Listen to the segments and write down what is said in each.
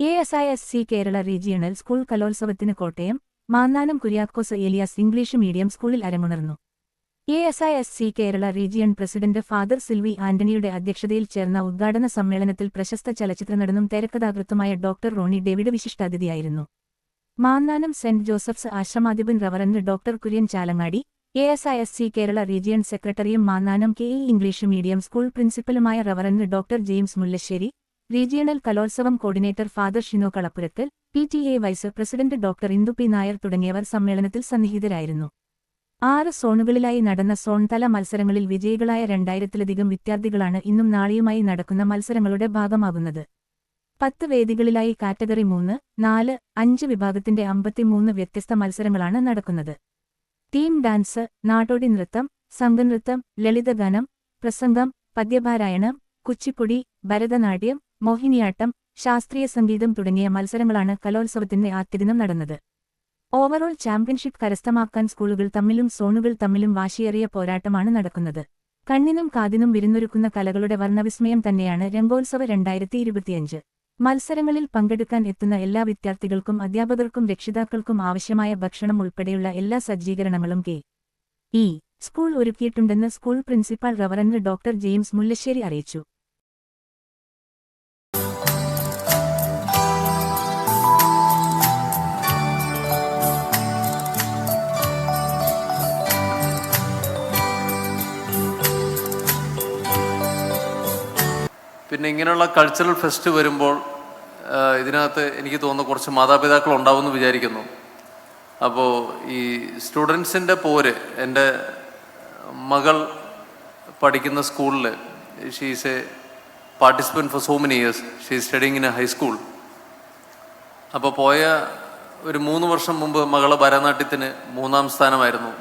A S I S C Kerala regional school കലോത്സവത്തിന് Kottayam Mannanam Kuriakose Elias English medium സ്കൂളിൽ അരങ്ങുണർന്നു. A S I S C Kerala region president father Silvi ആന്റണിയുടെ അധ്യക്ഷതയിൽ ചേർന്ന ഉദ്ഘാടന സമ്മേളനത്തിൽ പ്രശസ്ത ചലച്ചിത്ര നടനും തിരക്കഥാകൃത്തുമായ ഡോക്ടർ റോണി ഡേവിഡ് വിശിഷ്ടാതിഥിയായിരുന്നു. Mannanam saint Joseph's ആശ്രമാധിപൻ reverend doctor Kurian Chalangady A S I S C Kerala region സെക്രട്ടറിയും Mannanam K E English medium school പ്രിൻസിപ്പലുമായ reverend doctor James Mullassery regional Kalolsavam coordinator father Shino Kalappurakkal P T A vice president doctor Indu P Nair തുടങ്ങിയവർ സമ്മേളനത്തിൽ സന്നിഹിതരായിരുന്നു. ആറ് സോണുകളിലായി നടന്ന സോൺതല മത്സരങ്ങളിൽ വിജയികളായ രണ്ടായിരത്തിലധികം വിദ്യാർത്ഥികളാണ് ഇന്നും നാളെയുമായി നടക്കുന്ന മത്സരങ്ങളുടെ ഭാഗമാകുന്നത്. പത്ത് വേദികളിലായി കാറ്റഗറി മൂന്ന് നാല് അഞ്ച് വിഭാഗത്തിന്റെ അമ്പത്തിമൂന്ന് വ്യത്യസ്ത മത്സരങ്ങളാണ് നടക്കുന്നത്. ടീം ഡാൻസ് നാടോടി നൃത്തം സംഘനൃത്തം ലളിതഗാനം പ്രസംഗം പദ്യപാരായണം കുച്ചിപ്പുടി ഭരതനാട്യം മോഹിനിയാട്ടം ശാസ്ത്രീയ സംഗീതം തുടങ്ങിയ മത്സരങ്ങളാണ് കലോത്സവത്തിന്റെ ആദ്യദിനം നടന്നത്. ഓവറോൾ ചാമ്പ്യൻഷിപ്പ് കരസ്ഥമാക്കാൻ സ്കൂളുകൾ തമ്മിലും സോണുകൾ തമ്മിലും വാശിയേറിയ പോരാട്ടമാണ് നടക്കുന്നത്. കണ്ണിനും കാതിനും വിരുന്നൊരുക്കുന്ന കലകളുടെ വർണവിസ്മയം തന്നെയാണ് രംഗോത്സവ രണ്ടായിരത്തി ഇരുപത്തിയഞ്ച് മത്സരങ്ങളിൽ പങ്കെടുക്കാൻ എത്തുന്ന എല്ലാ വിദ്യാർത്ഥികൾക്കും അധ്യാപകർക്കും രക്ഷിതാക്കൾക്കും ആവശ്യമായ ഭക്ഷണം ഉൾപ്പെടെയുള്ള എല്ലാ സജ്ജീകരണങ്ങളും K. E. School ഒരുക്കിയിട്ടുണ്ടെന്ന് school principal reverend doctor James Mullassery അറിയിച്ചു. പിന്നെ ഇങ്ങനെയുള്ള കൾച്ചറൽ ഫെസ്റ്റ് വരുമ്പോൾ ഇതിനകത്ത് എനിക്ക് തോന്നുന്നു കുറച്ച് മാതാപിതാക്കൾ ഉണ്ടാവുമെന്ന് വിചാരിക്കുന്നു. അപ്പോൾ ഈ സ്റ്റുഡൻസിന്റെ പോര് എന്റെ മകൾ പഠിക്കുന്ന സ്കൂളിൽ she's a participant for so many years she studying in a high school അപ്പോൾ പോയ ഒരു മൂന്ന് വർഷം മുമ്പ് മകളെ ഭരതനാട്യത്തിന് മൂന്നാം സ്ഥാനമായിരുന്നു.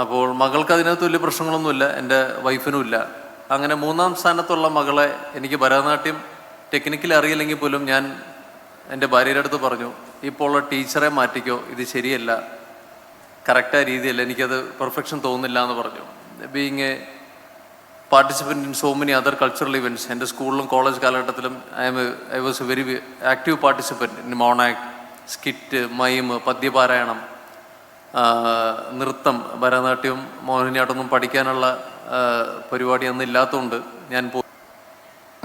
അപ്പോൾ മകൾക്ക് അതിനകത്ത് വലിയ പ്രശ്നങ്ങളൊന്നുമില്ല എന്റെ വൈഫിനും ഇല്ല. അങ്ങനെ മൂന്നാം സ്ഥാനത്തുള്ള മകളെ എനിക്ക് ഭരതനാട്യം ടെക്നിക്കലി അറിയില്ലെങ്കിൽ പോലും ഞാൻ എന്റെ ഭാര്യയുടെ അടുത്ത് പറഞ്ഞു ഇപ്പോൾ ഉള്ള ടീച്ചറെ മാറ്റിക്കോ ഇത് ശരിയല്ല. കറക്റ്റായ രീതിയല്ല. എനിക്കത് പെർഫെക്ഷൻ തോന്നുന്നില്ല എന്ന് പറഞ്ഞു. Being a participant in so many other cultural events എന്റെ സ്കൂളിലും കോളേജ് കാലഘട്ടത്തിലും I'm I was a very active participant in monoact skit mime പദ്യപാരായണം നൃത്തം ഭരതനാട്യം മോഹിനിയാട്ടമൊന്നും പഠിക്കാനുള്ള പരിപാടി അന്ന് ഇല്ലാത്തതുകൊണ്ട് ഞാൻ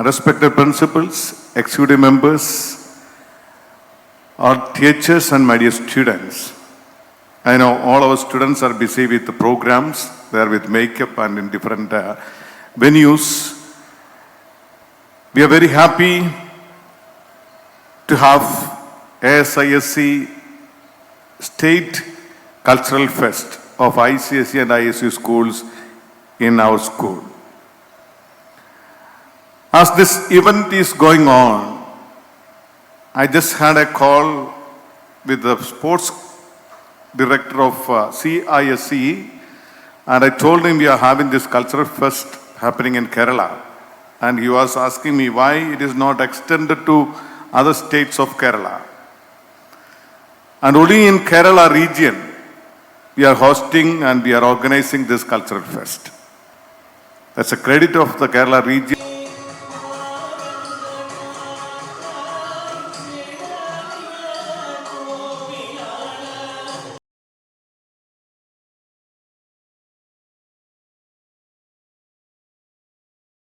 respected Respected executive members, our teachers and my dear students. I know all our students are busy with the programs, they are with makeup and in different uh, venues. We are very happy to have ASISC State Cultural Fest of ICSE and ISU schools in our school. As this event is going on, I just had a call with the sports director of uh, CISE, and I told him we are having this cultural fest happening in Kerala. And he was asking me why it is not extended to other states of Kerala. And only in Kerala region, we are hosting and we are organizing this cultural fest. That's a credit of the Kerala region.